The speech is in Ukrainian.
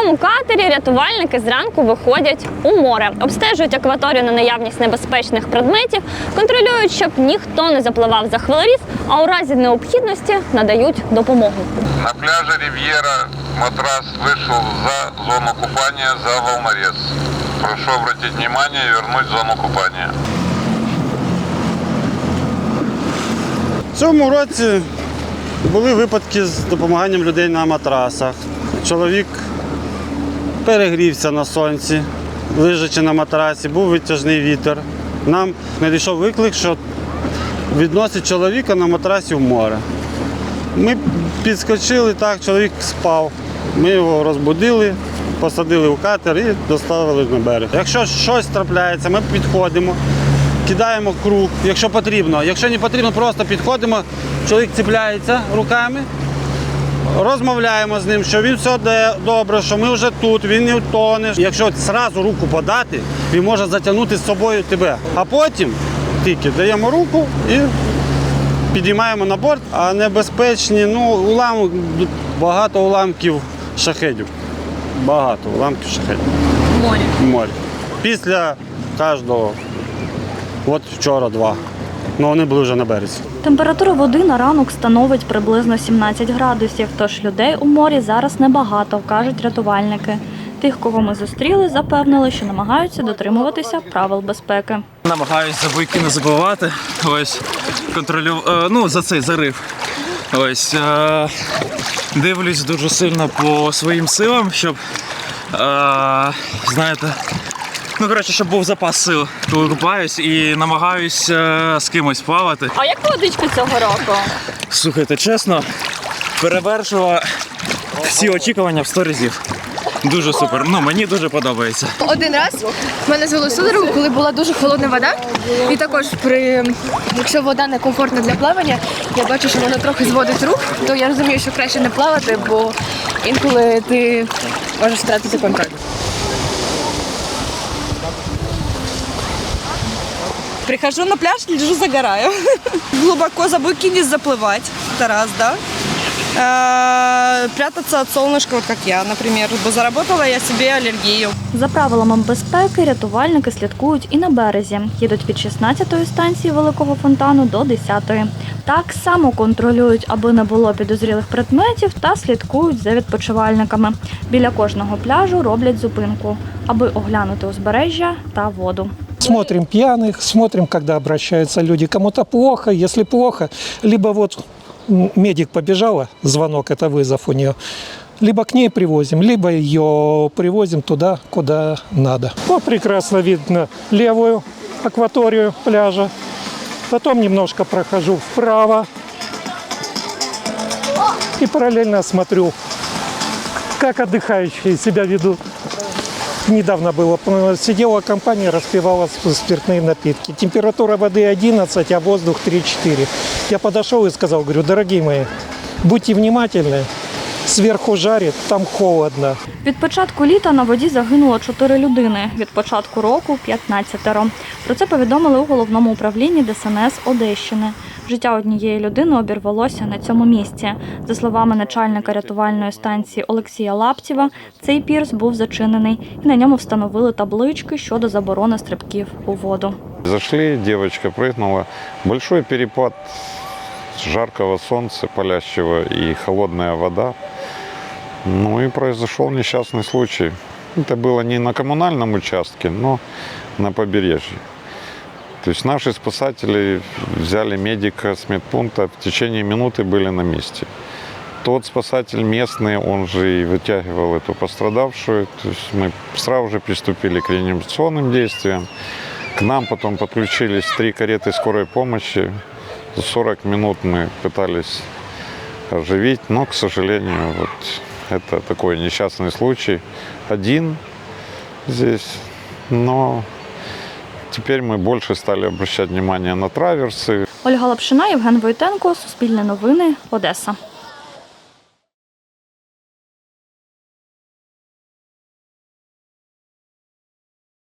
цьому катері рятувальники зранку виходять у море, обстежують акваторію на наявність небезпечних предметів, контролюють, щоб ніхто не запливав за хвилеріз, а у разі необхідності надають допомогу. На пляже Ривьера матрас вышел за зону купания за волнорез. Прошу обратить внимание и вернуть зону купания. В цьому році були випадки з допомаганням людей на матрасах. Чоловік перегрівся на сонці, лежачи на матрасі, був витяжний вітер. Нам надійшов виклик, що відносить чоловіка на матрасі в море. Ми підскочили так, чоловік спав. Ми його розбудили, посадили в катер і доставили на берег. Якщо щось трапляється, ми підходимо, кидаємо круг, якщо потрібно. Якщо не потрібно, просто підходимо, чоловік ціпляється руками, розмовляємо з ним, що він все де- добре, що ми вже тут, він не втоне. Якщо зразу руку подати, він може затягнути з собою тебе. А потім тільки даємо руку і підіймаємо на борт, а небезпечні, ну, улам, багато уламків шахедів. Багато уламків шахедів. Морі. Морі. Після кожного, от вчора два. Ну вони були вже на березі. Температура води на ранок становить приблизно 17 градусів, тож людей у морі зараз небагато, кажуть рятувальники. Тих, кого ми зустріли, запевнили, що намагаються дотримуватися правил безпеки. Намагаюся за бойки не забивати. Ось контролю... е, ну, за цей зарив. Ось е, дивлюсь дуже сильно по своїм силам, щоб е, знаєте. Ну, коротше, щоб був запас сил, коли купаюсь, і намагаюсь е, з кимось плавати. А як водичка цього року? Слухайте, чесно, перевершила всі очікування в 100 разів. Дуже супер. Ну, мені дуже подобається. Один раз в мене звело судорогу, коли була дуже холодна вода. І також при якщо вода не комфортна для плавання, я бачу, що вона трохи зводить рух, то я розумію, що краще не плавати, бо інколи ти можеш втратити контроль. Прихожу на пляж, лежу, загораю. Глубоко за буйки не заплывать. Это раз, да. Э, Прятаться от солнышка, вот как я, например. Бо заработала я себе аллергию. За правилами безпеки рятувальники слідкують і на березі. Їдуть від 16-ї станції великого фонтану до 10-ї. Так само контролюють, аби не було підозрілих предметів, та слідкують за відпочивальниками. Біля кожного пляжу роблять зупинку, аби оглянути узбережжя та воду. Смотрим пьяных, смотрим, когда обращаются люди. Кому-то плохо, если плохо, либо вот медик побежала, звонок, это вызов у нее, либо к ней привозим, либо ее привозим туда, куда надо. Вот прекрасно видно левую акваторию пляжа. Потом немножко прохожу вправо и параллельно смотрю, как отдыхающие себя ведут. Недавно было, э, сидела компания, распивала с- спиртные напитки. Температура воды 11, а воздух 3-4. Я подошел и сказал, говорю, дорогие мои, будьте внимательны, сверху жарит, там холодно. Від початку літа на воді загинуло 4 людини, від початку року 15. Про це повідомили у головному управлінні ДСНС Одещини. Життя однієї людини обірвалося на цьому місці. За словами начальника рятувальної станції Олексія Лаптєва, цей пірс був зачинений і на ньому встановили таблички щодо заборони стрибків у воду. Зашли, девочка прыгнула. Большой перепад жаркого солнца, палящего и холодная вода. Ну и произошел несчастный случай. Это было не на коммунальном участке, но на побережье. То есть наши спасатели взяли медика с медпункта, в течение минуты были на месте. Тот спасатель местный, он же и вытягивал эту пострадавшую. То есть мы сразу же приступили к реанимационным действиям. К нам потом подключились три кареты скорой помощи. За 40 минут мы пытались оживить, но, к сожалению, вот это такой несчастный случай. Один здесь, но теперь мы больше стали обращать внимание на траверсы, Ольга Лапшина, Євген Войтенко, Суспільне новини, Одеса.